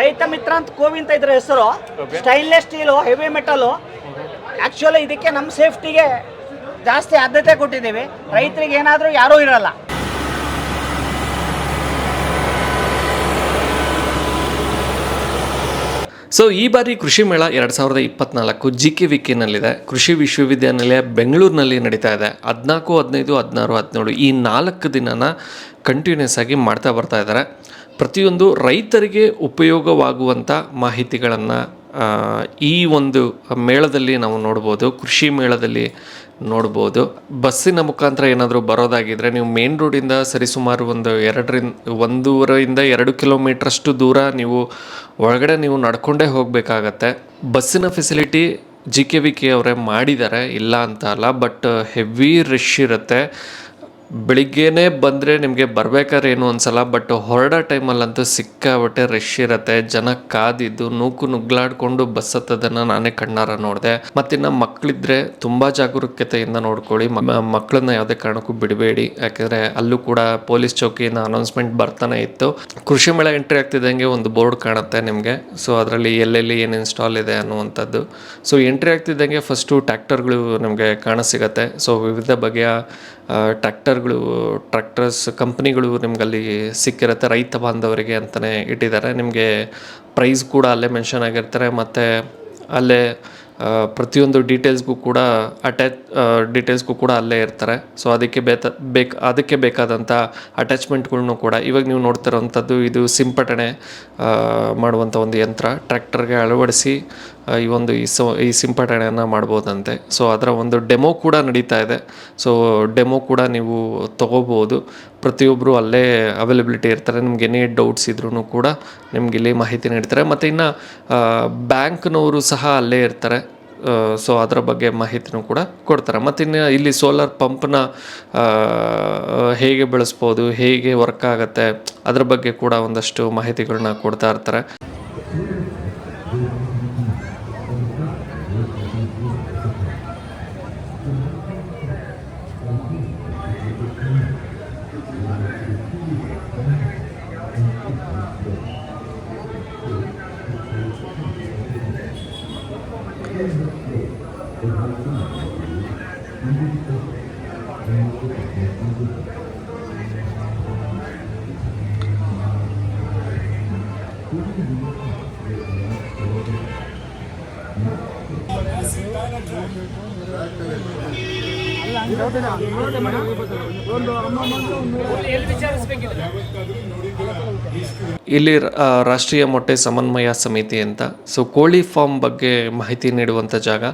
ರೈತ ಮಿತ್ರ ಅಂತ ಕೋವಿಂತ ಇದ್ರ ಹೆಸರು. Stainless steel heavy metal actually ಇದಕ್ಕೆ ನಮ್ಮ ಸೇಫ್ಟಿಗೆ ಜಾಸ್ತಿ ಆದ್ಯತೆ ಕೊಟ್ಟಿದ್ದೀವಿ. ರೈತರಿಗೆ ಏನಾದರೂ ಯಾರೂ ಇರಲ್ಲ. ಸೊ ಈ ಬಾರಿ ಕೃಷಿ ಮೇಳ ಎರಡು ಸಾವಿರದ ಇಪ್ಪತ್ನಾಲ್ಕು ಜಿ ಕೆ ವಿಕೆನಲ್ಲಿದೆ. ಕೃಷಿ ವಿಶ್ವವಿದ್ಯಾನಿಲಯ ಬೆಂಗಳೂರಿನಲ್ಲಿ ನಡೀತಾ ಇದೆ. ಹದಿನಾಲ್ಕು ಹದಿನೈದು ಹದಿನಾರು ಹದಿನೇಳು ಈ ನಾಲ್ಕು ದಿನನ ಕಂಟಿನ್ಯೂಸ್ ಆಗಿ ಮಾಡ್ತಾ ಬರ್ತಾ ಇದ್ದಾರೆ. ಪ್ರತಿಯೊಂದು ರೈತರಿಗೆ ಉಪಯೋಗವಾಗುವಂಥ ಮಾಹಿತಿಗಳನ್ನು ಈ ಒಂದು ಮೇಳದಲ್ಲಿ ನಾವು ನೋಡ್ಬೋದು, ಕೃಷಿ ಮೇಳದಲ್ಲಿ ನೋಡ್ಬೋದು. ಬಸ್ಸಿನ ಮುಖಾಂತರ ಏನಾದರೂ ಬರೋದಾಗಿದ್ದರೆ ನೀವು ಮೇನ್ ರೋಡಿಂದ ಸರಿಸುಮಾರು ಒಂದು ಎರಡರಿಂದ, ಒಂದೂವರೆಯಿಂದ ಎರಡು ಕಿಲೋಮೀಟ್ರಷ್ಟು ದೂರ ನೀವು ಒಳಗಡೆ ನೀವು ನಡ್ಕೊಂಡೇ ಹೋಗಬೇಕಾಗತ್ತೆ. ಬಸ್ಸಿನ facility G K V K ಅವರೇ ಮಾಡಿದ್ದಾರೆ, ಇಲ್ಲ ಅಂತ ಅಲ್ಲ ಬಟ್ ಹೆವಿ ರಶ್ ಇರುತ್ತೆ. ಬೆಳಿಗ್ಗೆನೇ ಬಂದರೆ ನಿಮಗೆ ಬರ್ಬೇಕಾದ್ರೆ ಏನು ಅನ್ಸಲ್ಲ ಬಟ್ ಹೊರಡೋ ಟೈಮಲ್ಲಂತೂ ಸಿಕ್ಕಾಬಟ್ಟೆ ರಶ್ ಇರುತ್ತೆ. ಜನ ಕಾದಿದ್ದು ನೂಕು ನುಗ್ಲಾಡ್ಕೊಂಡು ಬಸ್ ಹತ್ತದನ್ನು ನಾನೇ ಕಣ್ಣಾರ ನೋಡಿದೆ. ಮತ್ತಿನ್ನು ಮಕ್ಕಳಿದ್ರೆ ತುಂಬ ಜಾಗರೂಕತೆಯಿಂದ ನೋಡ್ಕೊಳ್ಳಿ. ಮಕ್ಕಳನ್ನ ಯಾವುದೇ ಕಾರಣಕ್ಕೂ ಬಿಡಬೇಡಿ. ಯಾಕೆಂದರೆ ಅಲ್ಲೂ ಕೂಡ ಪೊಲೀಸ್ ಚೌಕಿಯಿಂದ ಅನೌನ್ಸ್ಮೆಂಟ್ ಬರ್ತಾನೆ ಇತ್ತು. ಕೃಷಿ ಮೇಳ ಎಂಟ್ರಿ ಆಗ್ತಿದ್ದಂಗೆ ಒಂದು ಬೋರ್ಡ್ ಕಾಣುತ್ತೆ ನಿಮಗೆ. ಸೊ ಅದರಲ್ಲಿ ಎಲ್ಲೆಲ್ಲಿ ಏನು ಇನ್ಸ್ಟಾಲ್ ಇದೆ ಅನ್ನುವಂಥದ್ದು. ಸೊ ಎಂಟ್ರಿ ಆಗ್ತಿದ್ದಂಗೆ ಫಸ್ಟು ಟ್ಯಾಕ್ಟರ್ಗಳು ನಿಮಗೆ ಕಾಣಸಿಗತ್ತೆ ಸೊ ವಿವಿಧ ಬಗೆಯ ಟ್ರ್ಯಾಕ್ಟರ್ಗಳು ಟ್ರ್ಯಾಕ್ಟರ್ಸ್, ಕಂಪ್ನಿಗಳು ನಿಮಗಲ್ಲಿ ಸಿಕ್ಕಿರುತ್ತೆ ರೈತ ಬಾಂಧವರಿಗೆ ಅಂತಲೇ ಇಟ್ಟಿದ್ದಾರೆ. ನಿಮಗೆ ಪ್ರೈಸ್ ಕೂಡ ಅಲ್ಲೇ ಮೆನ್ಷನ್ ಆಗಿರ್ತಾರೆ. ಮತ್ತು ಅಲ್ಲೇ ಪ್ರತಿಯೊಂದು ಡೀಟೇಲ್ಸ್ಗೂ ಕೂಡ ಅಟ್ಯಾಚ್ ಡೀಟೇಲ್ಸ್ಗೂ ಕೂಡ ಅಲ್ಲೇ ಇರ್ತಾರೆ. ಸೊ ಅದಕ್ಕೆ ಬೇತ, ಬೇಕು, ಅದಕ್ಕೆ ಬೇಕಾದಂಥ ಅಟ್ಯಾಚ್ಮೆಂಟ್ಗಳ್ನೂ ಕೂಡ ಇವಾಗ ನೀವು ನೋಡ್ತಿರೋವಂಥದ್ದು ಇದು ಸಿಂಪಡಣೆ ಮಾಡುವಂಥ ಒಂದು ಯಂತ್ರ. ಟ್ರ್ಯಾಕ್ಟರ್ಗೆ ಅಳವಡಿಸಿ ಈ ಒಂದು ಈ ಸೊ, ಈ ಸಿಂಪಟಣೆಯನ್ನು ಮಾಡ್ಬೋದಂತೆ. ಸೊ ಅದರ ಒಂದು ಡೆಮೋ ಕೂಡ ನಡೀತಾ ಇದೆ. ಸೊ ಡೆಮೋ ಕೂಡ ನೀವು ತೊಗೋಬೋದು. ಪ್ರತಿಯೊಬ್ಬರು ಅಲ್ಲೇ ಅವೈಲಬಿಲಿಟಿ ಇರ್ತಾರೆ. ನಿಮ್ಗೆ ಏನೇ ಡೌಟ್ಸ್ ಇದ್ರೂ ಕೂಡ ನಿಮ್ಗೆ ಇಲ್ಲಿ ಮಾಹಿತಿ ನೀಡ್ತಾರೆ. ಮತ್ತು ಇನ್ನು ಬ್ಯಾಂಕ್ನವರು ಸಹ ಅಲ್ಲೇ ಇರ್ತಾರೆ. ಸೊ ಅದರ ಬಗ್ಗೆ ಮಾಹಿತಿನೂ ಕೂಡ ಕೊಡ್ತಾರೆ. ಮತ್ತು ಇನ್ನು ಇಲ್ಲಿ ಸೋಲಾರ್ ಪಂಪ್ನ ಹೇಗೆ ಬೆಳೆಸ್ಬೋದು, ಹೇಗೆ ವರ್ಕ್ ಆಗುತ್ತೆ, ಅದ್ರ ಬಗ್ಗೆ ಕೂಡ ಒಂದಷ್ಟು ಮಾಹಿತಿಗಳನ್ನ ಕೊಡ್ತಾ ಇರ್ತಾರೆ. ಒಂದು ಅಮ್ಮ ಒಂದು ಎಲ್ಲಿ ವಿಚಾರಿಸ್ಬೇಕಿಲ್ಲ ಇಲ್ಲಿ ರಾಷ್ಟ್ರೀಯ ಮೊಟ್ಟೆ ಸಮನ್ವಯ ಸಮಿತಿ ಅಂತ. ಸೊ ಕೋಳಿ ಫಾರ್ಮ್ ಬಗ್ಗೆ ಮಾಹಿತಿ ನೀಡುವಂಥ ಜಾಗ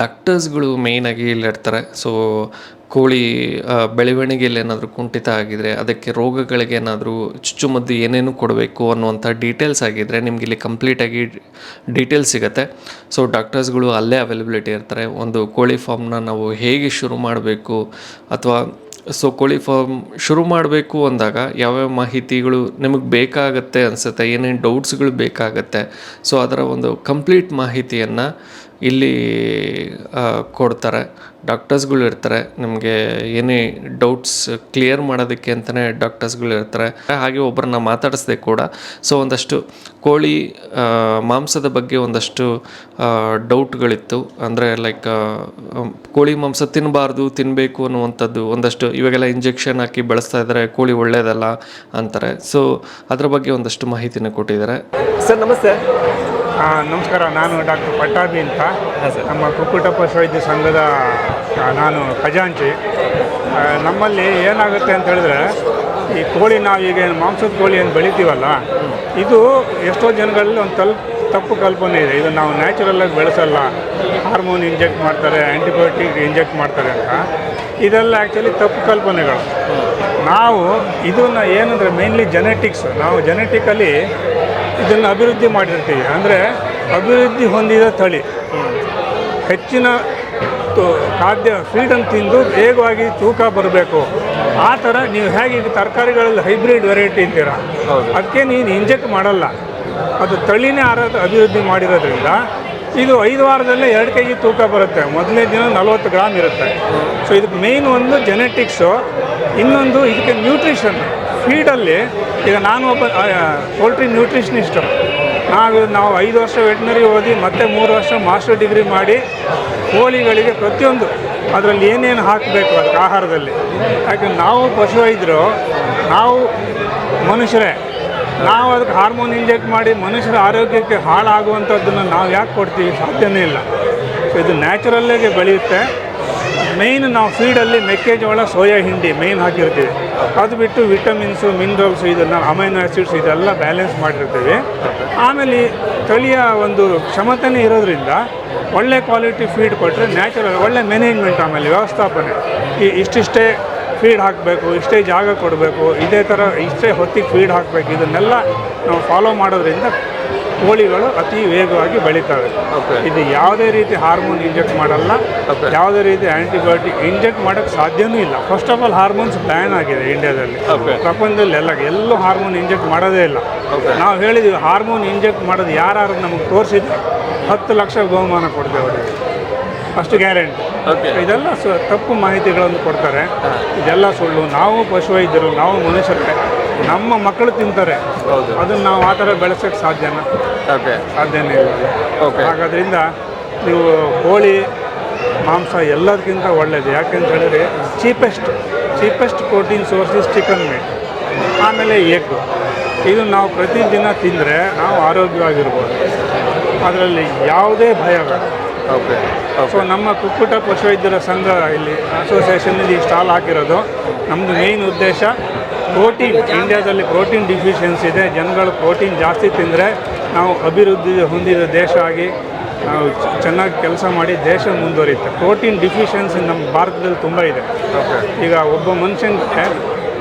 ಡಾಕ್ಟರ್ಸ್ಗಳು ಮೇಯ್ನಾಗಿ ಇಲ್ಲಿರ್ತಾರೆ ಸೊ ಕೋಳಿ ಬೆಳವಣಿಗೆಯಲ್ಲಿ ಏನಾದರೂ ಕುಂಠಿತ ಆಗಿದರೆ, ಅದಕ್ಕೆ ರೋಗಗಳಿಗೆ ಏನಾದರೂ ಚುಚ್ಚುಮದ್ದು ಏನೇನು ಕೊಡಬೇಕು ಅನ್ನುವಂಥ ಡೀಟೇಲ್ಸ್ ಆಗಿದ್ದರೆ ನಿಮ್ಗೆ ಇಲ್ಲಿ ಕಂಪ್ಲೀಟಾಗಿ ಡೀಟೇಲ್ಸ್ ಸಿಗುತ್ತೆ. ಸೊ ಡಾಕ್ಟರ್ಸ್ಗಳು ಅಲ್ಲೇ ಅವೈಲಬಿಲಿಟಿ ಇರ್ತಾರೆ. ಒಂದು ಕೋಳಿ ಫಾರ್ಮ್ನ ನಾವು ಹೇಗೆ ಶುರು ಮಾಡಬೇಕು ಅಥವಾ ಸೊ ಕೋಳಿ ಫಾರ್ಮ್ ಶುರು ಮಾಡಬೇಕು ಅಂದಾಗ ಯಾವ್ಯಾವ ಮಾಹಿತಿಗಳು ನಿಮಗೆ ಬೇಕಾಗತ್ತೆ ಅನಿಸುತ್ತೆ, ಏನೇನು ಡೌಟ್ಸ್ಗಳು ಬೇಕಾಗತ್ತೆ. ಸೊ ಅದರ ಒಂದು ಕಂಪ್ಲೀಟ್ ಮಾಹಿತಿಯನ್ನು ಇಲ್ಲಿ ಕೊಡ್ತಾರೆ. ಡಾಕ್ಟರ್ಸ್ಗಳು ಇರ್ತಾರೆ. ನಿಮಗೆ ಏನೇ ಡೌಟ್ಸ್ ಕ್ಲಿಯರ್ ಮಾಡೋದಕ್ಕೆ ಅಂತಲೇ ಡಾಕ್ಟರ್ಸ್ಗಳು ಇರ್ತಾರೆ. ಹಾಗೆ ಒಬ್ಬರನ್ನ ಮಾತಾಡಿಸ್ದೆ ಕೂಡ. ಸೊ, ಒಂದಷ್ಟು ಕೋಳಿ ಮಾಂಸದ ಬಗ್ಗೆ ಒಂದಷ್ಟು ಡೌಟ್ಗಳಿತ್ತು. ಅಂದರೆ ಲೈಕ್ ಕೋಳಿ ಮಾಂಸ ತಿನ್ನಬಾರ್ದು ತಿನ್ನಬೇಕು ಅನ್ನುವಂಥದ್ದು ಒಂದಷ್ಟು ಇವಾಗೆಲ್ಲ ಇಂಜೆಕ್ಷನ್ ಹಾಕಿ ಬೆಳೆಸ್ತಾ ಇದ್ದಾರೆ, ಕೋಳಿ ಒಳ್ಳೆಯದಲ್ಲ ಅಂತಾರೆ. ಸೊ ಅದರ ಬಗ್ಗೆ ಒಂದಷ್ಟು ಮಾಹಿತಿನ ಕೊಟ್ಟಿದ್ದಾರೆ. ಸರ್, ನಮಸ್ತೆ. ನಮಸ್ಕಾರ ನಾನು ಡಾಕ್ಟರ್ ಪಟ್ಟಾಭಿ ಅಂತ. ನಮ್ಮ ಕುಕ್ಕುಟ ಪಶುವೈದ್ಯ ಸಂಘದ ನಾನು ಖಜಾಂಚಿ. ನಮ್ಮಲ್ಲಿ ಏನಾಗುತ್ತೆ ಅಂತ ಹೇಳಿದ್ರೆ ಈ ಕೋಳಿ ನಾವು ಏನು ಮಾಂಸದ ಕೋಳಿ ಏನು ಬೆಳಿತೀವಲ್ಲ ಇದು ಎಷ್ಟೋ ಜನಗಳಲ್ಲಿ ಒಂದು ತಲ್ ತಪ್ಪು ಕಲ್ಪನೆ ಇದೆ. ಇದು ನಾವು ನ್ಯಾಚುರಲ್ಲಾಗಿ ಬೆಳೆಸಲ್ಲ. ಹಾರ್ಮೋನ್ ಇಂಜೆಕ್ಟ್ ಮಾಡ್ತಾರೆ ಆ್ಯಂಟಿಬಯೋಟಿಕ್ ಇಂಜೆಕ್ಟ್ ಮಾಡ್ತಾರೆ ಅಂತ. ಇದೆಲ್ಲ ಆ್ಯಕ್ಚುಲಿ ತಪ್ಪು ಕಲ್ಪನೆಗಳು. ನಾವು ಇದನ್ನು ಏನಂದರೆ ಮೇನ್ಲಿ ಜೆನೆಟಿಕ್ಸ್ ನಾವು ಜೆನೆಟಿಕಲಿ ಇದನ್ನು ಅಭಿವೃದ್ಧಿ ಮಾಡಿರ್ತೀವಿ. ಅಂದರೆ ಅಭಿವೃದ್ಧಿ ಹೊಂದಿದ ತಳಿ. ಹೆಚ್ಚಿನ ತು- ಖಾದ್ಯ ಫೀಡನ್ನು ತಿಂದು ವೇಗವಾಗಿ ತೂಕ ಬರಬೇಕು. ಆ ಥರ ನೀವು ಹೇಗೆ ಈಗ ತರಕಾರಿಗಳಲ್ಲಿ ಹೈಬ್ರಿಡ್ ವೆರೈಟಿ ಅಂತೀರ? ಅದಕ್ಕೆ ನೀನು ಇಂಜೆಕ್ಟ್ ಮಾಡಲ್ಲ. ಅದು ತಳಿನೇ ಆರ ಅಭಿವೃದ್ಧಿ ಮಾಡಿರೋದ್ರಿಂದ ಇದು ಐದು ವಾರದಲ್ಲೇ ಎರಡು ಕೆ ಜಿ ತೂಕ ಬರುತ್ತೆ. ಮೊದಲನೇ ದಿನ ನಲವತ್ತು ಗ್ರಾಮ್ ಇರುತ್ತೆ. ಸೊ ಇದಕ್ಕೆ ಮೇಯ್ನ್ ಒಂದು ಜೆನೆಟಿಕ್ಸು ಇನ್ನೊಂದು ಇದಕ್ಕೆ ನ್ಯೂಟ್ರಿಷನ್ ಫೀಡಲ್ಲಿ ಈಗ ನಾನು ಒಬ್ಬ ಪೋಲ್ಟ್ರಿ ನ್ಯೂಟ್ರಿಷನಿಸ್ಟು ನಾವು ನಾವು ಐದು ವರ್ಷ ವೆಟ್ನರಿ ಓದಿ ಮತ್ತೆ ಮೂರು ವರ್ಷ ಮಾಸ್ಟರ್ ಡಿಗ್ರಿ ಮಾಡಿ ಕೋಳಿಗಳಿಗೆ ಪ್ರತಿಯೊಂದು ಅದರಲ್ಲಿ ಏನೇನು ಹಾಕಬೇಕು ಅದಕ್ಕೆ ಆಹಾರದಲ್ಲಿ. ಯಾಕೆ ನಾವು ಪಶುವೈದ್ಯರು, ನಾವು ಮನುಷ್ಯರೇ, ನಾವು ಅದಕ್ಕೆ ಹಾರ್ಮೋನ್ ಇಂಜೆಕ್ಟ್ ಮಾಡಿ ಮನುಷ್ಯರ ಆರೋಗ್ಯಕ್ಕೆ ಹಾಳಾಗುವಂಥದ್ದನ್ನು ನಾವು ಯಾಕೆ ಕೊಡ್ತೀವಿ ಸಾಧ್ಯನೇ ಇಲ್ಲ. ಇದು ನ್ಯಾಚುರಲ್ಲಾಗೆ ಬೆಳೆಯುತ್ತೆ. ಮೇಯ್ನ್ ನಾವು ಫೀಡಲ್ಲಿ ಮೆಕ್ಕೆಜೋಳ, ಸೋಯಾ ಹಿಂಡಿ ಮೇಯ್ನ್ ಹಾಕಿರ್ತೀವಿ. ಅದು ಬಿಟ್ಟು ವಿಟಮಿನ್ಸು ಮಿನರಲ್ಸು ಇದನ್ನು ಅಮೈನೋ ಆ್ಯಸಿಡ್ಸ್ ಇದೆಲ್ಲ ಬ್ಯಾಲೆನ್ಸ್ ಮಾಡಿರ್ತೀವಿ. ಆಮೇಲೆ ತಳಿಯ ಒಂದು ಕ್ಷಮತೆನೇ ಇರೋದ್ರಿಂದ ಒಳ್ಳೆ ಕ್ವಾಲಿಟಿ ಫೀಡ್ ಕೊಟ್ಟರೆ ನ್ಯಾಚುರಲ್ ಒಳ್ಳೆ ಮ್ಯಾನೇಜ್ಮೆಂಟ್ ಆಮೇಲೆ ವ್ಯವಸ್ಥಾಪನೆ. ಈ ಇಷ್ಟಿಷ್ಟೇ ಫೀಡ್ ಹಾಕಬೇಕು, ಇಷ್ಟೇ ಜಾಗ ಕೊಡಬೇಕು, ಇದೇ ಥರ ಇಷ್ಟೇ ಹೊತ್ತಿಗೆ ಫೀಡ್ ಹಾಕಬೇಕು, ಇದನ್ನೆಲ್ಲ ನಾವು ಫಾಲೋ ಮಾಡೋದ್ರಿಂದ ಕೋಳಿಗಳು ಅತಿ ವೇಗವಾಗಿ ಬೆಳೀತವೆ. ಇದು ಯಾವುದೇ ರೀತಿ ಹಾರ್ಮೋನ್ ಇಂಜೆಕ್ಟ್ ಮಾಡಲ್ಲ. ಯಾವುದೇ ರೀತಿ ಆ್ಯಂಟಿಬಯೋಟಿಕ್ ಇಂಜೆಕ್ಟ್ ಮಾಡೋಕ್ಕೆ ಸಾಧ್ಯವೂ ಇಲ್ಲ. First of all hormones ban ಆಗಿದೆ ಇಂಡಿಯಾದಲ್ಲಿ. ಪ್ರಪಂಚದಲ್ಲಿ ಎಲ್ಲ ಎಲ್ಲೂ ಹಾರ್ಮೋನ್ ಇಂಜೆಕ್ಟ್ ಮಾಡೋದೇ ಇಲ್ಲ. ನಾವು ಹೇಳಿದ್ದೀವಿ ಹಾರ್ಮೋನ್ ಇಂಜೆಕ್ಟ್ ಮಾಡೋದು ಯಾರು ನಮಗೆ ತೋರಿಸಿದ್ರೆ ಹತ್ತು ಲಕ್ಷ ಬಹುಮಾನ ಕೊಡ್ತೇವೆ ಅವರಿಗೆ. ಅಷ್ಟು ಗ್ಯಾರಂಟಿ ಇದೆಲ್ಲ ಸು ತಪ್ಪು ಮಾಹಿತಿಗಳನ್ನು ಕೊಡ್ತಾರೆ. ಇದೆಲ್ಲ ಸುಳ್ಳು. ನಾವು ಪಶುವೈದ್ಯರು ನಾವು ಮನುಷ್ಯರೇ. ನಮ್ಮ ಮಕ್ಕಳು ತಿಂತಾರೆ. ಅದನ್ನು ನಾವು ಆ ಥರ ಬೆಳೆಸೋಕ್ಕೆ ಸಾಧ್ಯನ? ಓಕೆ. ಸಾಧ್ಯನೇ ಇಲ್ಲ. ಓಕೆ. ಹಾಗಾದ್ರಿಂದ ನೀವು ಕೋಳಿ ಮಾಂಸ ಎಲ್ಲದಕ್ಕಿಂತ ಒಳ್ಳೆಯದು ಯಾಕೆಂತ ಹೇಳಿದ್ರೆ cheapest cheapest protein source is chicken meat ಆಮೇಲೆ ಎಗ್ ಇದು ನಾವು ಪ್ರತಿದಿನ ತಿಂದರೆ ನಾವು ಆರೋಗ್ಯವಾಗಿರ್ಬೋದು. ಅದರಲ್ಲಿ ಯಾವುದೇ ಭಯ ಬೇಡ. ಓಕೆ. ಸೊ ನಮ್ಮ ಕುಕ್ಕುಟ ಪಶುವೈದ್ಯರ ಸಂಘ ಇಲ್ಲಿ ಅಸೋಸಿಯೇಷನಲ್ಲಿ ಸ್ಟಾಲ್ ಹಾಕಿರೋದು. ನಮ್ಮದು ಮೇಯ್ನ್ ಉದ್ದೇಶ ಪ್ರೋಟೀನ್ ಇಂಡಿಯಾದಲ್ಲಿ ಪ್ರೋಟೀನ್ ಡಿಫಿಷಿಯನ್ಸಿ ಇದೆ. ಜನಗಳು ಪ್ರೋಟೀನ್ ಜಾಸ್ತಿ ತಿಂದರೆ ನಾವು ಅಭಿವೃದ್ಧಿ ಹೊಂದಿದ ದೇಶ ಆಗಿ ನಾವು ಚೆನ್ನಾಗಿ ಕೆಲಸ ಮಾಡಿ ದೇಶ ಮುಂದುವರಿಯುತ್ತೆ. ಪ್ರೋಟೀನ್ ಡಿಫಿಷಿಯನ್ಸಿ ನಮ್ಮ ಭಾರತದಲ್ಲಿ ತುಂಬ ಇದೆ. ಈಗ ಒಬ್ಬ ಮನುಷ್ಯನಿಗೆ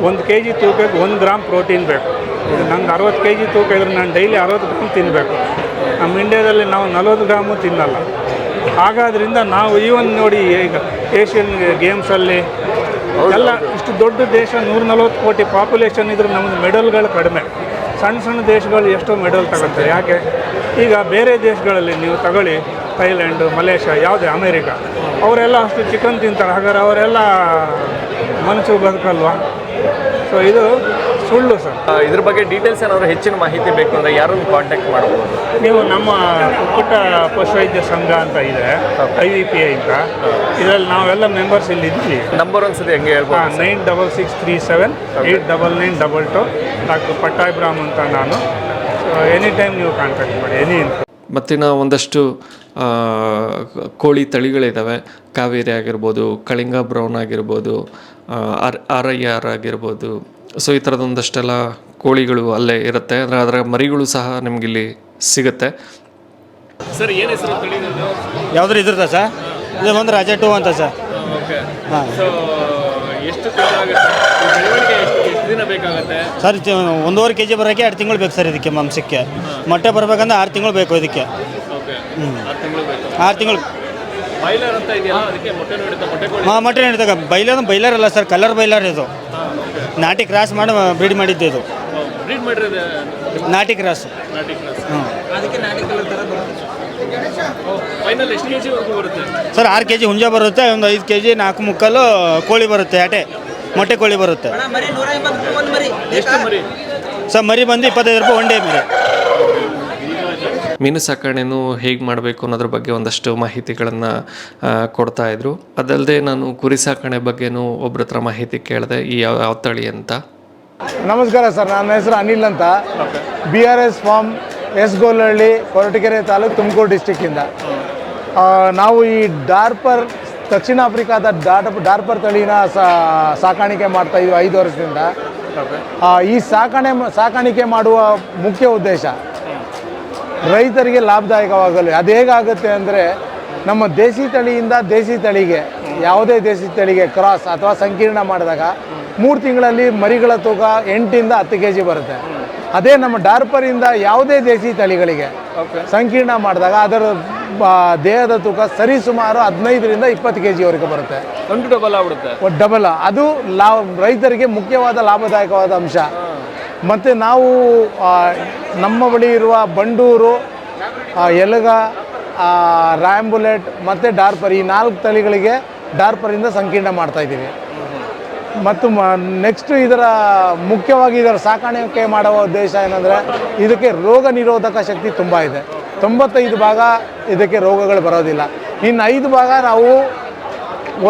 ಒಂದು ಕೆ ಜಿ ತೂಕಕ್ಕೆ ಒಂದು ಗ್ರಾಮ್ ಪ್ರೋಟೀನ್ ಬೇಕು. ನಂಗೆ ಅರವತ್ತು ಕೆ ಜಿ ತೂಕ ಇದ್ರೆ ನಾನು ಡೈಲಿ ಅರವತ್ತು ಗ್ರಾಮ್ ತಿನ್ನಬೇಕು ನಮ್ಮ ಇಂಡಿಯಾದಲ್ಲಿ ನಾವು ನಲ್ವತ್ತು ಗ್ರಾಮು ತಿನ್ನಲ್ಲ. ಹಾಗಾದ್ರಿಂದ ನಾವು ಈವನ್ ನೋಡಿ ಈಗ ಏಷ್ಯನ್ ಗೇಮ್ಸಲ್ಲಿ ಎಲ್ಲ ಇಷ್ಟು ದೊಡ್ಡ ದೇಶ ನೂರ ನಲ್ವತ್ತು ಕೋಟಿ ಪಾಪ್ಯುಲೇಷನ್ ಇದ್ರೆ ನಮ್ಮದು ಮೆಡಲ್ಗಳು ಕಡಿಮೆ. ಸಣ್ಣ ಸಣ್ಣ ದೇಶಗಳು ಎಷ್ಟೋ ಮೆಡಲ್ ತಗೊಳ್ತಾರೆ. ಯಾಕೆ? ಈಗ ಬೇರೆ ದೇಶಗಳಲ್ಲಿ ನೀವು ತಗೊಳ್ಳಿ ಥೈಲ್ಯಾಂಡು ಮಲೇಷ್ಯಾ ಯಾವುದೇ ಅಮೇರಿಕ ಅವರೆಲ್ಲ ಅಷ್ಟು ಚಿಕನ್ ತಿಂತಾರೆ. ಹಾಗಾದ್ರೆ ಅವರೆಲ್ಲ ಮನಸ್ಸು ಬದುಕಲ್ವಾ? ಸೊ ಇದು ಸುಳ್ಳು ಸರ್. ಇದ್ರ ಬಗ್ಗೆ ಡೀಟೇಲ್ಸ್ ಏನಾದರೂ ಹೆಚ್ಚಿನ ಮಾಹಿತಿ ಬೇಕು ಅಂದರೆ ಯಾರನ್ನು ಕಾಂಟ್ಯಾಕ್ಟ್ ಮಾಡಬಹುದು ನೀವು ನಮ್ಮ ಕುಕ್ಕುಟ ಪಶುವೈದ್ಯ ಸಂಘ ಅಂತ ಇದೆ ಐ ವಿ ಪಿ ಐ ಅಂತ. ಇದರಲ್ಲಿ ನಾವೆಲ್ಲ ಮೆಂಬರ್ಸ್ ಇಲ್ಲಿ ಇದ್ದೀವಿ ನಂಬರ್ ಒಂದ್ಸತಿ ಹೆಂಗೆ ಹೇಳ್ಬೋದು nine double six three seven eight double nine double two doctor Pattabhiram ಅಂತ ನಾನು. ಎನಿ ಟೈಮ್ ನೀವು ಕಾಂಟ್ಯಾಕ್ಟ್ ಮಾಡಿ ಎನಿ ಮತ್ತಿನ ಒಂದಷ್ಟು ಕೋಳಿ ತಳಿಗಳಿದ್ದಾವೆ ಕಾವೇರಿ ಆಗಿರ್ಬೋದು ಕಳಿಂಗ ಬ್ರೌನ್ ಆಗಿರ್ಬೋದು ಆರ್ ಆರ್ ಐ ಆರ್ ಆಗಿರ್ಬೋದು ಸೊ ಈ ಥರದ ಒಂದಷ್ಟೆಲ್ಲ ಕೋಳಿಗಳು ಅಲ್ಲೇ ಇರುತ್ತೆ. ಅಂದರೆ ಅದರ ಮರಿಗಳು ಸಹ ನಿಮಗಿಲ್ಲಿ ಸಿಗುತ್ತೆ. ಸರ್ ಏನು ಹೆಸರು ಯಾವ್ದ್ರ ಇದ್ರದ ಸರ್? ಇದು ಒಂದು ರಾಜಾ ಟೂ ಅಂತ ಸರ್. ಹಾಂ. ಸೊ ಎಷ್ಟು ಬೆಳವಣಿಗೆ ಎಷ್ಟು ಎಷ್ಟು ದಿನ ಬೇಕಾಗುತ್ತೆ? ಸರ್ ಒಂದೂವರೆ ಕೆ ಜಿ ಬರೋಕ್ಕೆ ಎರಡು ತಿಂಗಳು ಬೇಕು ಸರ್ ಇದಕ್ಕೆ ಮಾಂಸಕ್ಕೆ. ಮೊಟ್ಟೆ ಬರ್ಬೇಕಂದ್ರೆ ಆರು ತಿಂಗಳು ಬೇಕು ಇದಕ್ಕೆ. ಓಕೆ. ಆರು ತಿಂಗಳು ಬೇಕು. ಆರು ತಿಂಗಳು. ಬಾಯ್ಲರ್ ಅಂತ ಇದೆಯಲ್ಲ ಅದಕ್ಕೆ ಮೊಟ್ಟೆ ನೀಡುತ್ತೆ ಮೊಟ್ಟೆ ಕೋಳಿ? ಹಾಂ ಮೊಟ್ಟೆ ಹಿಡಿದಾಗ ಬೈಲರ್ ಬೈಲರ್ ಅಲ್ಲ ಸರ್ ಕಲರ್ ಬೈಲರ್ ಇದು. ನಾಟಿ ಕ್ರಾಸ್ ಮಾಡಿ ಬ್ರೀಡ್ ಮಾಡಿದ್ದು ಇದು. ಬ್ರೀಡ್ ಮಾಡಿರೋದು ನಾಟಿ ಕ್ರಾಸ್. ನಾಟಿ ಕ್ರಾಸ್. ಹ್ಞೂ ಫೈನಲ್ ಎಷ್ಟು ಕೆ ಜಿವರೆಗೂ ಬರುತ್ತೆ? ಸರ್ ಆರು ಕೆ ಜಿ ಹುಂಜ ಬರುತ್ತೆ ಒಂದು ಐದು ಕೆ ಜಿ ನಾಲ್ಕು ಮುಕ್ಕಾಲು ಕೋಳಿ ಬರುತ್ತೆ ಅಟೆ ಮೊಟ್ಟೆ ಕೋಳಿ ಬರುತ್ತೆ. ಎಷ್ಟು ಮರಿ? ಸರ್ ಮರಿ ಬಂದು ಇಪ್ಪತ್ತೈದು ರೂಪಾಯಿ ಒನ್ ಡೇ ಮರಿ. ಮೀನು ಸಾಕಣೆನೂ ಹೇಗೆ ಮಾಡಬೇಕು ಅನ್ನೋದ್ರ ಬಗ್ಗೆ ಒಂದಷ್ಟು ಮಾಹಿತಿಗಳನ್ನು ಕೊಡ್ತಾ ಇದ್ರು. ಅದಲ್ಲದೆ ನಾನು ಕುರಿ ಸಾಕಣೆ ಬಗ್ಗೆನೂ ಒಬ್ಬರ ಹತ್ರ ಮಾಹಿತಿ ಕೇಳಿದೆ ಈ ಯಾವ ಯಾವ ತಳಿ ಅಂತ. ನಮಸ್ಕಾರ ಸರ್ ನನ್ನ ಹೆಸರು ಅನಿಲ್ ಅಂತ. B R S farms Golahalli Koratagere taluk Tumakuru ಡಿಸ್ಟಿಕ್ಕಿಂದ ಆ, ನಾವು ಈ ಡಾರ್ಪರ್ ದಕ್ಷಿಣ ಆಫ್ರಿಕಾದ ಡಾಟ್ ಡಾರ್ಪರ್ ತಳಿನ ಸಾ- ಸಾಕಾಣಿಕೆ ಮಾಡ್ತಾ ಇದ್ವಿ ಐದು ವರ್ಷದಿಂದ. ಆ, ಈ ಸಾಕಣೆ ಸಾಕಾಣಿಕೆ ಮಾಡುವ ಮುಖ್ಯ ಉದ್ದೇಶ ರೈತರಿಗೆ ಲಾಭದಾಯಕವಾಗಲು. ಅದು ಹೇಗಾಗುತ್ತೆ ಅಂದರೆ ನಮ್ಮ ದೇಸಿ ತಳಿಯಿಂದ ದೇಸಿ ತಳಿಗೆ ಯಾವುದೇ ದೇಸಿ ತಳಿಗೆ ಕ್ರಾಸ್ ಅಥವಾ ಸಂಕೀರ್ಣ ಮಾಡಿದಾಗ ಮೂರು ತಿಂಗಳಲ್ಲಿ ಮರಿಗಳ ತೂಕ ಎಂಟಿಂದ ಹತ್ತು ಕೆ ಜಿ ಬರುತ್ತೆ. ಅದೇ ನಮ್ಮ ಡಾರ್ಪರಿಂದ ಯಾವುದೇ ದೇಸಿ ತಳಿಗಳಿಗೆ ಸಂಕೀರ್ಣ ಮಾಡಿದಾಗ ಅದರ ದೇಹದ ತೂಕ ಸರಿಸುಮಾರು ಹದಿನೈದರಿಂದ ಇಪ್ಪತ್ತು ಕೆ ಜಿವರೆಗೆ ಬರುತ್ತೆ. ಒಂದು ಡಬಲ್ ಆಗ್ಬಿಡುತ್ತೆ. ಡಬಲ್ ಅದು ಲಾ ರೈತರಿಗೆ ಮುಖ್ಯವಾದ ಲಾಭದಾಯಕವಾದ ಅಂಶ. ಮತ್ತು ನಾವು ನಮ್ಮ ಬಳಿ ಇರುವ ಬಂಡೂರು ಎಲಗ ರಾಂಬುಲೆಟ್ ಮತ್ತು ಡಾರ್ಪರ್, ಈ ನಾಲ್ಕು ತಳಿಗಳಿಗೆ ಡಾರ್ಪರಿಂದ ಸಂಕೀರ್ಣ ಮಾಡ್ತಾ ಇದ್ದೀವಿ. ಮತ್ತು ನೆಕ್ಸ್ಟು ಇದರ ಮುಖ್ಯವಾಗಿ ಇದರ ಸಾಕಾಣಿಕೆ ಮಾಡುವ ಉದ್ದೇಶ ಏನಂದರೆ, ಇದಕ್ಕೆ ರೋಗ ನಿರೋಧಕ ಶಕ್ತಿ ತುಂಬ ಇದೆ. ತೊಂಬತ್ತೈದು ಭಾಗ ಇದಕ್ಕೆ ರೋಗಗಳು ಬರೋದಿಲ್ಲ. ಇನ್ನು ಐದು ಭಾಗ ನಾವು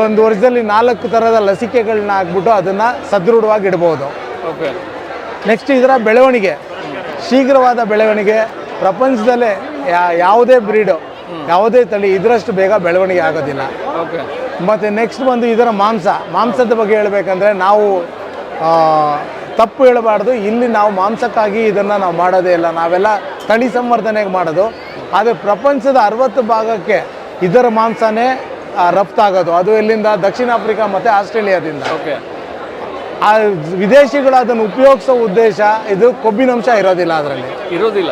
ಒಂದು ವರ್ಷದಲ್ಲಿ ನಾಲ್ಕು ಥರದ ಲಸಿಕೆಗಳನ್ನ ಹಾಕ್ಬಿಟ್ಟು ಅದನ್ನು ಸದೃಢವಾಗಿ ಇಡ್ಬೋದು. ಓಕೆ ನೆಕ್ಸ್ಟ್ ಇದರ ಬೆಳವಣಿಗೆ. ಶೀಘ್ರವಾದ ಬೆಳವಣಿಗೆ. ಪ್ರಪಂಚದಲ್ಲೇ ಯಾ- ಯಾವುದೇ ಬ್ರೀಡು ಯಾವುದೇ ತಳಿ ಇದರಷ್ಟು ಬೇಗ ಬೆಳವಣಿಗೆ ಆಗೋದಿಲ್ಲ. ಮತ್ತು ನೆಕ್ಸ್ಟ್ ಬಂದು ಇದರ ಮಾಂಸ. ಮಾಂಸದ ಬಗ್ಗೆ ಹೇಳಬೇಕಂದ್ರೆ ನಾವು ತಪ್ಪು ಹೇಳಬಾರ್ದು. ಇಲ್ಲಿ ನಾವು ಮಾಂಸಕ್ಕಾಗಿ ಇದನ್ನು ನಾವು ಮಾಡೋದೇ ಇಲ್ಲ. ನಾವೆಲ್ಲ ತಳಿ ಸಂವರ್ಧನೆಗೆ ಮಾಡೋದು. ಆದರೆ ಪ್ರಪಂಚದ ಅರವತ್ತು ಭಾಗಕ್ಕೆ ಇದರ ಮಾಂಸನೇ ರಫ್ತಾಗೋದು. ಅದು ಎಲ್ಲಿಂದ? ದಕ್ಷಿಣ ಆಫ್ರಿಕಾ ಮತ್ತು ಆಸ್ಟ್ರೇಲಿಯಾದಿಂದ. ಓಕೆ ಆ ವಿದೇಶಿಗಳು ಅದನ್ನು ಉಪಯೋಗಿಸೋ ಉದ್ದೇಶ ಇದು ಕೊಬ್ಬಿನಂಶ ಇರೋದಿಲ್ಲ ಅದರಲ್ಲಿ. ಇರೋದಿಲ್ಲ.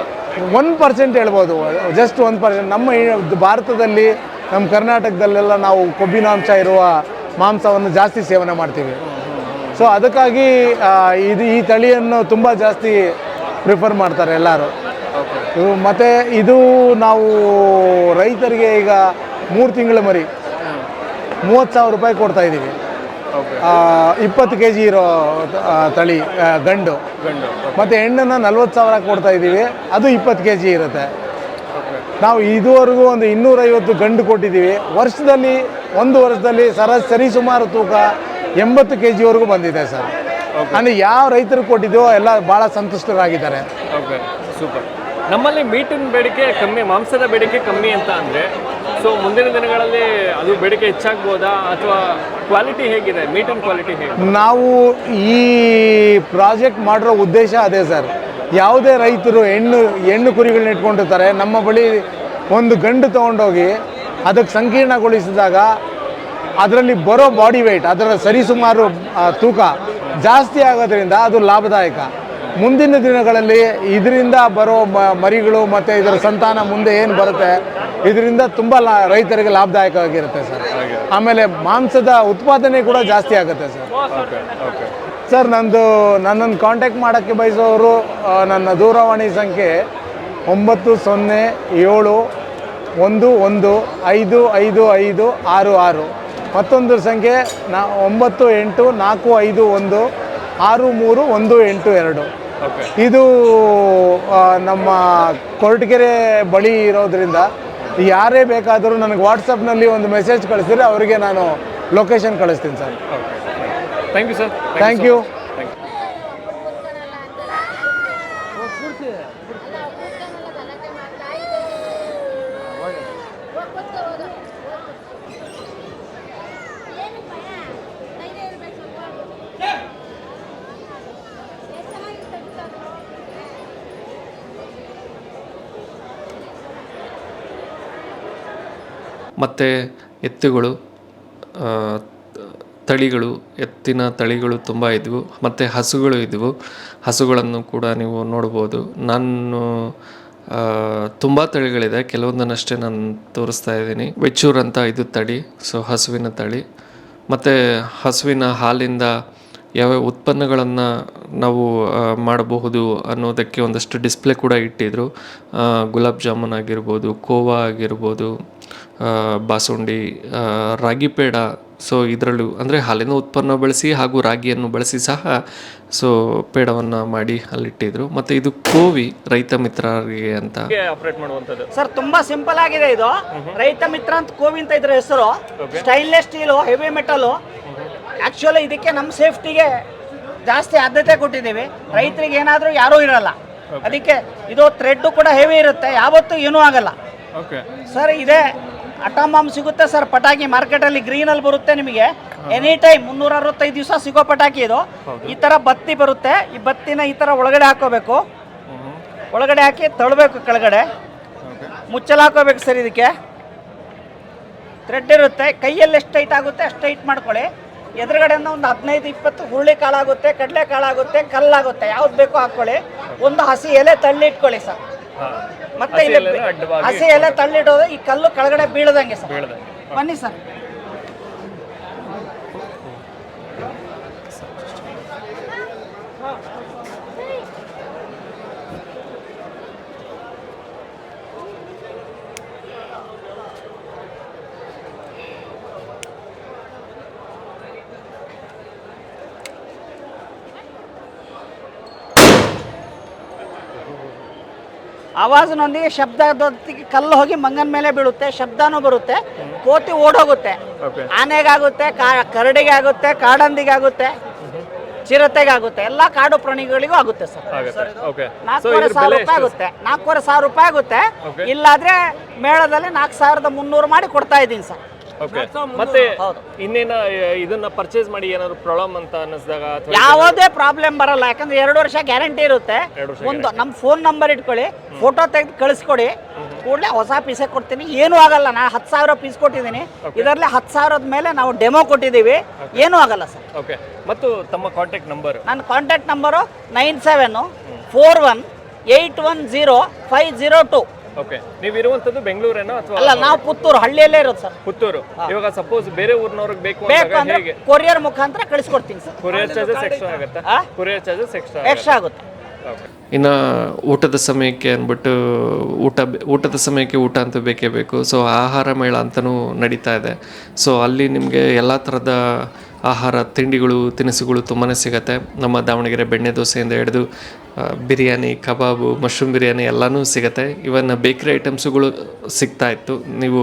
ಒನ್ ಪರ್ಸೆಂಟ್ ಹೇಳ್ಬೋದು ಜಸ್ಟ್ ಒನ್ ಪರ್ಸೆಂಟ್ ನಮ್ಮ ಭಾರತದಲ್ಲಿ ನಮ್ಮ ಕರ್ನಾಟಕದಲ್ಲೆಲ್ಲ ನಾವು ಕೊಬ್ಬಿನಾಂಶ ಇರುವ ಮಾಂಸವನ್ನು ಜಾಸ್ತಿ ಸೇವನೆ ಮಾಡ್ತೀವಿ. ಸೊ ಅದಕ್ಕಾಗಿ ಇದು ಈ ತಳಿಯನ್ನು ತುಂಬ ಜಾಸ್ತಿ ಪ್ರಿಫರ್ ಮಾಡ್ತಾರೆ ಎಲ್ಲರೂ. ಮತ್ತು ಇದು ನಾವು ರೈತರಿಗೆ ಈಗ ಮೂರು ತಿಂಗಳ ಮರಿ. ಮೂವತ್ತು ಸಾವಿರ ರೂಪಾಯಿ ಕೊಡ್ತಾ ಇದ್ದೀವಿ ಇಪ್ಪತ್ತು ಕೆ ಜಿ ಇರೋ ತಳಿ ಗಂಡು. ಗಂಡು ಮತ್ತು ಹೆಣ್ಣನ್ನು ನಲ್ವತ್ತು ಸಾವಿರ ಕೊಡ್ತಾ ಇದ್ದೀವಿ. ಅದು ಇಪ್ಪತ್ತು ಕೆ ಜಿ ಇರುತ್ತೆ. ನಾವು ಇದುವರೆಗೂ ಒಂದು ಇನ್ನೂರೈವತ್ತು ಗಂಡು ಕೊಟ್ಟಿದ್ದೀವಿ. ವರ್ಷದಲ್ಲಿ ಒಂದು ವರ್ಷದಲ್ಲಿ ಸರಾಸರಿ ಸುಮಾರು ತೂಕ ಎಂಬತ್ತು ಕೆ ಜಿವರೆಗೂ ಬಂದಿದೆ ಸರ್. ಅಂದರೆ ಯಾವ ರೈತರು ಕೊಟ್ಟಿದ್ದೋ ಎಲ್ಲ ಭಾಳ ಸಂತುಷ್ಟರಾಗಿದ್ದಾರೆ. ಓಕೆ ಸೂಪರ್ ನಮ್ಮಲ್ಲಿ ಮೀಟಿನ ಬೇಡಿಕೆ ಕಮ್ಮಿ ಮಾಂಸದ ಬೇಡಿಕೆ ಕಮ್ಮಿ ಅಂತ ಅಂದರೆ ಸೊ ಮುಂದಿನ ದಿನಗಳಲ್ಲಿ ಅದು ಬೇಡಿಕೆ ಹೆಚ್ಚಾಗ್ಬೋದಾ? ಅಥವಾ ಕ್ವಾಲಿಟಿ ಹೇಗಿದೆ? ಮೀಟಿನ ಕ್ವಾಲಿಟಿ ಹೇಗೆ ನಾವು ಈ ಪ್ರಾಜೆಕ್ಟ್ ಮಾಡಿರೋ ಉದ್ದೇಶ ಅದೇ ಸರ್. ಯಾವುದೇ ರೈತರು ಹೆಣ್ಣು ಹೆಣ್ಣು ಕುರಿಗಳನ್ನ ಇಟ್ಕೊಂಡಿರ್ತಾರೆ, ನಮ್ಮ ಬಳಿ ಒಂದು ಗಂಡು ತೊಗೊಂಡೋಗಿ ಅದಕ್ಕೆ ಸಂಕೀರ್ಣಗೊಳಿಸಿದಾಗ ಅದರಲ್ಲಿ ಬರೋ ಬಾಡಿ ವೆಯ್ಟ್ ಅದರ ಸರಿಸುಮಾರು ತೂಕ ಜಾಸ್ತಿ ಆಗೋದ್ರಿಂದ ಅದು ಲಾಭದಾಯಕ. ಮುಂದಿನ ದಿನಗಳಲ್ಲಿ ಇದರಿಂದ ಬರೋ ಮರಿಗಳು ಮತ್ತು ಇದರ ಸಂತಾನ ಮುಂದೆ ಏನು ಬರುತ್ತೆ ಇದರಿಂದ ತುಂಬ ಲಾ ರೈತರಿಗೆ ಲಾಭದಾಯಕವಾಗಿರುತ್ತೆ ಸರ್. ಆಮೇಲೆ ಮಾಂಸದ ಉತ್ಪಾದನೆ ಕೂಡ ಜಾಸ್ತಿ ಆಗುತ್ತೆ ಸರ್. ಸರ್ ನಂದು ನನ್ನನ್ನು ಕಾಂಟ್ಯಾಕ್ಟ್ ಮಾಡೋಕ್ಕೆ ಬಯಸೋರು ನನ್ನ ದೂರವಾಣಿ ಸಂಖ್ಯೆ ಒಂಬತ್ತು ಸೊನ್ನೆ ಏಳು ಒಂದು ಒಂದು ಐದು ಐದು ಐದು ಆರು ಆರು. ಮತ್ತೊಂದು ಸಂಖ್ಯೆ ನಾ ಒಂಬತ್ತು ಎಂಟು ನಾಲ್ಕು ಐದು ಒಂದು ಆರು ಮೂರು ಒಂದು ಎಂಟು ಎರಡು. ಇದು ನಮ್ಮ ಕೊರಟಗೆರೆ ಬಳಿ ಇರೋದ್ರಿಂದ ಯಾರೇ ಬೇಕಾದರೂ ನನಗೆ ವಾಟ್ಸಪ್ನಲ್ಲಿ ಒಂದು ಮೆಸೇಜ್ ಕಳಿಸಿದ್ರೆ ಅವರಿಗೆ ನಾನು ಲೊಕೇಶನ್ ಕಳಿಸ್ತೀನಿ sir. Thank you sir thank you ಮತ್ತು ಎತ್ತುಗಳು ತಳಿಗಳು, ಎತ್ತಿನ ತಳಿಗಳು ತುಂಬ ಇದ್ವು. ಮತ್ತು ಹಸುಗಳು ಇದ್ವು. ಹಸುಗಳನ್ನು ಕೂಡ ನೀವು ನೋಡ್ಬೋದು. ನಾನು ತುಂಬ ತಳಿಗಳಿದೆ. ಕೆಲವೊಂದನ್ನಷ್ಟೇ ನಾನು ತೋರಿಸ್ತಾ ಇದ್ದೀನಿ. ವೆಚ್ಚೂರ್ ಅಂತ ಇದು ತಳಿ. ಸೊ ಹಸುವಿನ ತಳಿ. ಮತ್ತು ಹಸುವಿನ ಹಾಲಿಂದ ಯಾವ್ಯಾವ ಉತ್ಪನ್ನಗಳನ್ನು ನಾವು ಮಾಡಬಹುದು ಅನ್ನೋದಕ್ಕೆ ಒಂದಷ್ಟು ಡಿಸ್ಪ್ಲೇ ಕೂಡ ಇಟ್ಟಿದ್ರು. ಗುಲಾಬ್ ಜಾಮೂನ್ ಆಗಿರ್ಬೋದು, ಕೋವಾ ಆಗಿರ್ಬೋದು ಬಾಸುಂಡಿ ರಾಗಿ ಪೇಡ ಸೊ ಇದರಲ್ಲೂ ಅಂದರೆ ಹಾಲಿನ ಉತ್ಪನ್ನ ಬಳಸಿ ಹಾಗೂ ರಾಗಿಯನ್ನು ಬಳಸಿ ಸಹ ಸೊ ಪೇಡವನ್ನು ಮಾಡಿ ಅಲ್ಲಿಟ್ಟಿದ್ರು. ಮತ್ತು ಇದು ಕೋವಿ ರೈತ ಮಿತ್ರರಿಗೆ ಅಂತ. ಆಪರೇಟ್ ಮಾಡುವಂಥದ್ದು. ಸರ್ ತುಂಬಾ ಸಿಂಪಲ್ ಆಗಿದೆ ಇದು. ರೈತ ಮಿತ್ರ ಅಂತ ಕೋವಿ ಅಂತ ಇದ್ರ ಹೆಸರು. Stainless steel heavy metal actually ಇದಕ್ಕೆ ನಮ್ಮ ಸೇಫ್ಟಿಗೆ ಜಾಸ್ತಿ ಆದ್ಯತೆ ಕೊಟ್ಟಿದ್ದೀವಿ. ರೈತರಿಗೆ ಏನಾದರೂ ಯಾರೂ ಇರಲ್ಲ. ಅದಕ್ಕೆ ಇದು ಥ್ರೆಡ್ಡು ಕೂಡ ಹೆವಿ ಇರುತ್ತೆ. ಯಾವತ್ತೂ ಏನೂ ಆಗಲ್ಲ. ಓಕೆ ಸರ್ ಇದೆ ಅಟಾಮಾಮ್ ಸಿಗುತ್ತೆ ಸರ್ ಪಟಾಕಿ ಮಾರ್ಕೆಟಲ್ಲಿ ಗ್ರೀನಲ್ಲಿ ಬರುತ್ತೆ ನಿಮಗೆ. ಎನಿ ಟೈಮ್ ಮುನ್ನೂರ ಅರವತ್ತೈದು ದಿವಸ ಸಿಗೋ ಪಟಾಕಿ ಇದು. ಈ ಥರ ಬತ್ತಿ ಬರುತ್ತೆ. ಈ ಬತ್ತಿನ ಈ ಥರ ಒಳಗಡೆ ಹಾಕೋಬೇಕು. ಒಳಗಡೆ ಹಾಕಿ ತಳ್ಬೇಕು ಕೆಳಗಡೆ. ಮುಚ್ಚಲು ಹಾಕೋಬೇಕು ಸರ್ ಇದಕ್ಕೆ. ಥ್ರೆಡ್ ಇರುತ್ತೆ. ಕೈಯಲ್ಲಿ ಎಷ್ಟು ಟೈಟ್ ಆಗುತ್ತೆ ಅಷ್ಟು ಟೈಟ್ ಮಾಡ್ಕೊಳ್ಳಿ. ಎದುರುಗಡೆಯಿಂದ ಒಂದು ಹದಿನೈದು ಇಪ್ಪತ್ತು ಹುರುಳಿ ಕಾಳಾಗುತ್ತೆ ಕಡಲೆ ಕಾಳಾಗುತ್ತೆ ಕಲ್ಲಾಗುತ್ತೆ. ಯಾವ್ದು ಬೇಕೋ ಹಾಕ್ಕೊಳ್ಳಿ. ಒಂದು ಹಸಿ ಎಲೆ ತಳ್ಳಿ ಇಟ್ಕೊಳ್ಳಿ ಸರ್. ಮತ್ತೆ ಇಲ್ಲಿ ಹಸಿ ಎಲ್ಲ ತಳ್ಳಿಡೋದು ಈ ಕಲ್ಲು ಕೆಳಗಡೆ ಬೀಳದಂಗೆ ಸರ್. ಬನ್ನಿ ಸರ್. ಆವಾಜ್ನೊಂದಿಗೆ ಶಬ್ದದೊತ್ತಿಗೆ ಕಲ್ಲು ಹೋಗಿ ಮಂಗನ ಮೇಲೆ ಬೀಳುತ್ತೆ ಶಬ್ದನೂ ಬರುತ್ತೆ ಕೋತಿ ಓಡೋಗುತ್ತೆ. ಆನೆಗಾಗುತ್ತೆ ಕಾ ಕರಡಿಗೆ ಆಗುತ್ತೆ ಕಾಡಂದಿಗೆ ಆಗುತ್ತೆ ಚಿರತೆಗಾಗುತ್ತೆ ಎಲ್ಲ ಕಾಡು ಪ್ರಾಣಿಗಳಿಗೂ ಆಗುತ್ತೆ ಸರ್. ನಾಲ್ಕೂವರೆ ಸಾವಿರ ರೂಪಾಯಿ ಆಗುತ್ತೆ. ನಾಲ್ಕೂವರೆ ಸಾವಿರ ರೂಪಾಯಿ ಆಗುತ್ತೆ. ಇಲ್ಲಾದ್ರೆ ಮೇಳದಲ್ಲಿ ನಾಲ್ಕು ಸಾವಿರದ ಮುನ್ನೂರು ಮಾಡಿ ಕೊಡ್ತಾ ಇದ್ದೀನಿ ಸರ್. ಓಕೆ ಮತ್ತೆ ಹೌದು. ಇನ್ನೇನ ಇದನ್ನ ಪರ್ಚೇಸ್ ಮಾಡಿ ಏನಾದ್ರು ಪ್ರಾಬ್ಲಮ್ ಅಂತ ಅನ್ನಿಸಿದಾಗ ಅಥವಾ ಯಾವುದೇ ಪ್ರಾಬ್ಲಮ್ ಬರಲ್ಲ. ಯಾಕಂದ್ರೆ ಎರಡು ವರ್ಷ ಗ್ಯಾರಂಟಿ ಇರುತ್ತೆ. ಒಂದು ನಮ್ಮ ಫೋನ್ ನಂಬರ್ ಇಟ್ಕೊಳ್ಳಿ. ಫೋಟೋ ತೆಗೆದು ಕಳಿಸ್ಕೊಡಿ. ಕೂಡಲೇ ಹೊಸ ಪೀಸೆ ಕೊಡ್ತೀನಿ. ಏನೂ ಆಗಲ್ಲ. ನಾನು ಹತ್ತು ಸಾವಿರ ಪೀಸ್ ಕೊಟ್ಟಿದ್ದೀನಿ. ಇದರಲ್ಲಿ ಹತ್ತು ಸಾವಿರದ ಮೇಲೆ ನಾವು ಡೆಮೋ ಕೊಟ್ಟಿದ್ದೀವಿ. ಏನೂ ಆಗಲ್ಲ ಸರ್. ಓಕೆ ಮತ್ತು ತಮ್ಮ ಕಾಂಟ್ಯಾಕ್ಟ್ ನಂಬರ್ ನನ್ನ contact number nine seven four one eight one zero five zero two. Okay ನೀವು ಇರುವಂತದ್ದು ಬೆಂಗಳೂರೇನೋ ಅಥವಾ ಅಲ್ಲ ನಾವು ಪುತ್ತೂರು ಹಳ್ಳಿಯಲ್ಲೇ ಇರೋದು ಸರ್. ಪುತ್ತೂರು. ಇವಾಗ ಸಪೋಸ್ ಬೇರೆ ಊರಿನವ್ರಿಗೆ ಬೇಕು ಬೇಕು ಅಂದ್ರೆ ಹೇಗೆ? ಕೊರಿಯರ್ ಮುಖಾಂತರ ಕಳಿಸ್ಕೊಡ್ತೀನಿ ಸರ್. ಕೊರಿಯರ್ ಚಾರ್ಜಸ್ ಎಕ್ಸ್ಟ್ರಾ ಆಗುತ್ತಾ? ಆ? ಕೊರಿಯರ್ ಚಾರ್ಜಸ್ ಎಕ್ಸ್ಟ್ರಾ ಎಕ್ಸ್ಟ್ರಾ ಆಗುತ್ತೆ. ಇನ್ನು ಊಟದ ಸಮಯಕ್ಕೆ ಅಂದ್ಬಿಟ್ಟು ಊಟ ಬೆ- ಊಟದ ಸಮಯಕ್ಕೆ ಊಟ ಅಂತ ಬೇಕೇ ಬೇಕು. ಸೊ ಆಹಾರ ಮೇಳ ಅಂತಲೂ ನಡೀತಾ ಇದೆ. ಸೊ ಅಲ್ಲಿ ನಿಮಗೆ ಎಲ್ಲ ಥರದ ಆಹಾರ ತಿಂಡಿಗಳು ತಿನಿಸುಗಳು ತುಂಬಾ ಸಿಗುತ್ತೆ. ನಮ್ಮ ದಾವಣಗೆರೆ ಬೆಣ್ಣೆ ದೋಸೆಯಿಂದ ಹಿಡಿದು ಬಿರಿಯಾನಿ, ಕಬಾಬು, ಮಶ್ರೂಮ್ ಬಿರಿಯಾನಿ ಎಲ್ಲನೂ ಸಿಗುತ್ತೆ. ಇವನ್ ಬೇಕ್ರಿ ಐಟಮ್ಸುಗಳು ಸಿಗ್ತಾ ಇತ್ತು. ನೀವು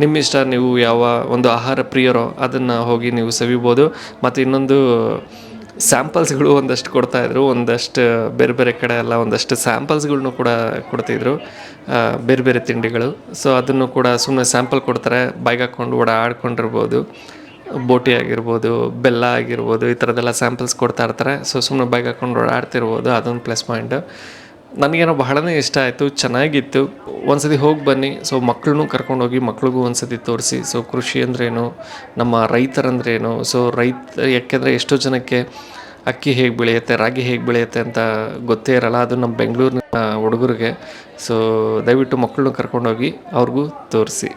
ನಿಮ್ಮ ಇಷ್ಟ ನೀವು ಯಾವ ಒಂದು ಆಹಾರ ಪ್ರಿಯರೋ ಅದನ್ನು ಹೋಗಿ ನೀವು ಸವಿಬೋದು. ಮತ್ತು ಇನ್ನೊಂದು, ಸ್ಯಾಂಪಲ್ಸ್ಗಳು ಒಂದಷ್ಟು ಕೊಡ್ತಾ ಇದ್ರು. ಒಂದಷ್ಟು ಬೇರೆ ಬೇರೆ ಕಡೆ ಎಲ್ಲ ಒಂದಷ್ಟು ಸ್ಯಾಂಪಲ್ಸ್ಗಳ್ನು ಕೂಡ ಕೊಡ್ತಿದ್ರು. ಬೇರೆ ಬೇರೆ ತಿಂಡಿಗಳು. ಸೊ ಅದನ್ನು ಕೂಡ ಸುಮ್ಮನೆ ಸ್ಯಾಂಪಲ್ ಕೊಡ್ತಾರೆ. ಬಾಯ್ಗೆ ಹಾಕ್ಕೊಂಡು ಓಡಾಡ್ಕೊಂಡಿರ್ಬೋದು ಬೋಟಿ ಆಗಿರ್ಬೋದು, ಬೆಲ್ಲ ಆಗಿರ್ಬೋದು, ಈ ಥರದ್ದೆಲ್ಲ ಸ್ಯಾಂಪಲ್ಸ್ ಕೊಡ್ತಾ ಇರ್ತಾರೆ. ಸೊ ಸುಮ್ಮನೆ ಬೈಕ್ ಹಾಕೊಂಡು ಓಡಾಡ್ತಿರ್ಬೋದು, ಅದೊಂದು ಪ್ಲಸ್ ಪಾಯಿಂಟ್ ನನಗೇನೋ ಬಹಳನೇ ಇಷ್ಟ ಆಯಿತು, ಚೆನ್ನಾಗಿತ್ತು. ಒಂದ್ಸತಿ ಹೋಗಿ ಬನ್ನಿ. ಸೊ ಮಕ್ಕಳನ್ನೂ ಕರ್ಕೊಂಡೋಗಿ ಮಕ್ಳಿಗೂ ಒಂದ್ಸತಿ ತೋರಿಸಿ. ಸೊ ಕೃಷಿ ಅಂದ್ರೇನು, ನಮ್ಮ ರೈತರಂದ್ರೇನು ಸೊ ರೈತ, ಯಾಕೆಂದರೆ ಎಷ್ಟೋ ಜನಕ್ಕೆ ಅಕ್ಕಿ ಹೇಗೆ ಬೆಳೆಯುತ್ತೆ, ರಾಗಿ ಹೇಗೆ ಬೆಳೆಯುತ್ತೆ ಅಂತ ಗೊತ್ತೇ ಇರಲ್ಲ. ಅದು ನಮ್ಮ ಬೆಂಗಳೂರಿನ ಹುಡುಗರಿಗೆ. ಸೊ ದಯವಿಟ್ಟು ಮಕ್ಕಳನ್ನ ಕರ್ಕೊಂಡೋಗಿ ಅವ್ರಿಗೂ ತೋರಿಸಿ.